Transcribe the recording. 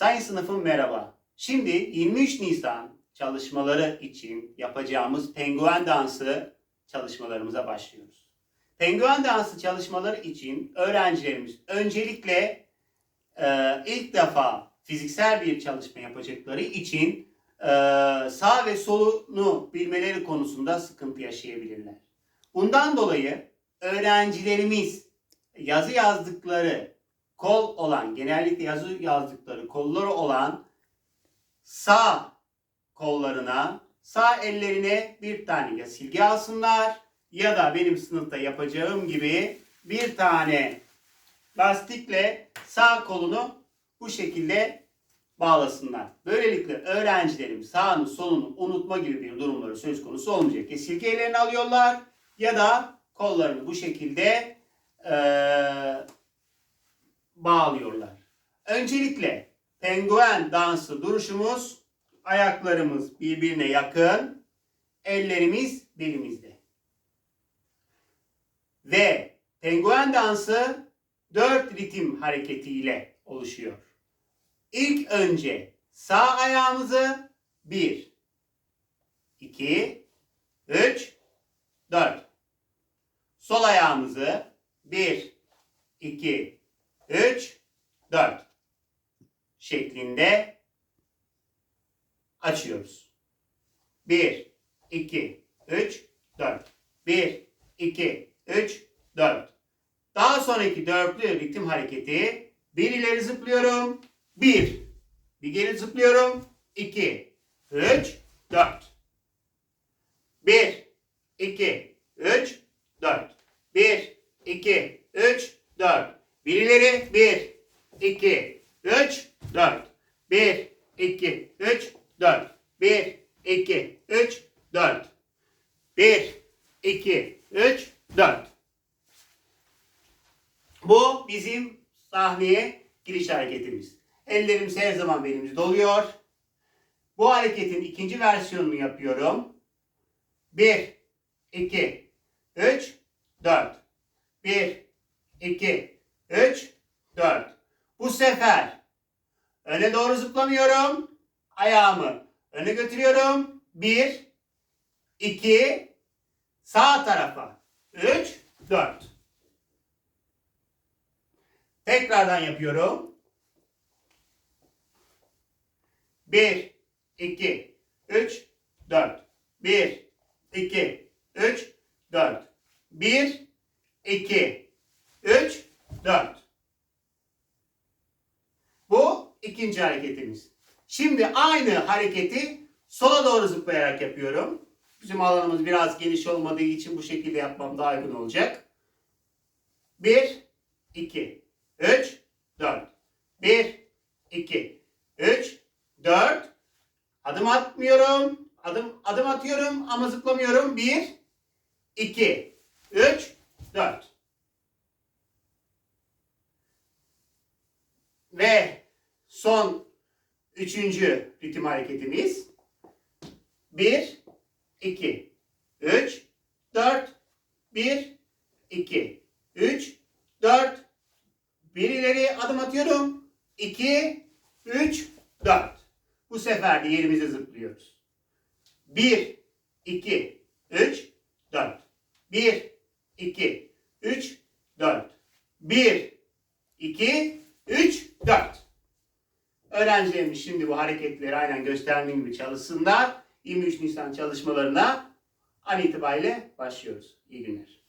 Sayın sınıfım merhaba. Şimdi 23 Nisan çalışmaları için yapacağımız penguen dansı çalışmalarımıza başlıyoruz. Penguen dansı çalışmaları için öğrencilerimiz öncelikle e, ilk defa fiziksel bir çalışma yapacakları için e, sağ ve solunu bilmeleri konusunda sıkıntı yaşayabilirler. Bundan dolayı öğrencilerimiz yazı yazdıkları kol olan, genellikle yazı yazdıkları kolları olan sağ kollarına, sağ ellerine bir tane ya silgi alsınlar ya da benim sınıfta yapacağım gibi bir tane lastikle sağ kolunu bu şekilde bağlasınlar. Böylelikle öğrencilerim sağını solunu unutma gibi bir durumları söz konusu olmayacak. Ya silgi ellerini alıyorlar ya da kollarını bu şekilde eee bağlıyorlar. Öncelikle penguen dansı duruşumuz ayaklarımız birbirine yakın, ellerimiz belimizde. Ve penguen dansı dört ritim hareketiyle oluşuyor. İlk önce sağ ayağımızı bir, iki, üç, dört. Sol ayağımızı bir, iki, 3, 4 şeklinde açıyoruz. 1, 2, 3, 4. 1, 2, 3, 4. Daha sonraki dörtlü ritim hareketi bir ileri zıplıyorum. 1. Bir geri zıplıyorum. 2, 3, 4. 1, 2, 3, 4. 1, 2, 3, 4. Birileri 1, 2, 3, 4. 1, 2, 3, 4. 1, 2, 3, 4. 1, 2, 3, 4. Bu bizim sahneye giriş hareketimiz. Ellerimiz her zaman belimizde oluyor. Bu hareketin ikinci versiyonunu yapıyorum. 1, 2, 3, 4. 1, 2, 3, 4. Bu sefer öne doğru zıplamıyorum. Ayağımı öne götürüyorum. 1, 2, sağ tarafa. 3, 4. Tekrardan yapıyorum. 1, 2, 3, 4. 1, 2, 3, 4. 1, 2, 3, 4. Bu ikinci hareketimiz. Şimdi aynı hareketi sola doğru zıplayarak yapıyorum. Bizim alanımız biraz geniş olmadığı için bu şekilde yapmam daha uygun olacak. 1, 2, 3, 4. 1, 2, 3, 4. Adım atmıyorum. Adım adım atıyorum ama zıplamıyorum. 1, 2, 3, 4. Ve son üçüncü ritim hareketimiz. 1, 2, 3, 4, 1, 2, 3, 4. Bir ileri adım atıyorum. 2, 3, 4. Bu sefer de yerimize zıplıyoruz. 1, 2, 3, 4. 1, 2, 3, 4. 1, 2, 3, 4. Öğrencilerimiz şimdi bu hareketleri aynen gösterdiğim gibi çalışsınlar. 23 Nisan çalışmalarına an itibariyle başlıyoruz. İyi günler.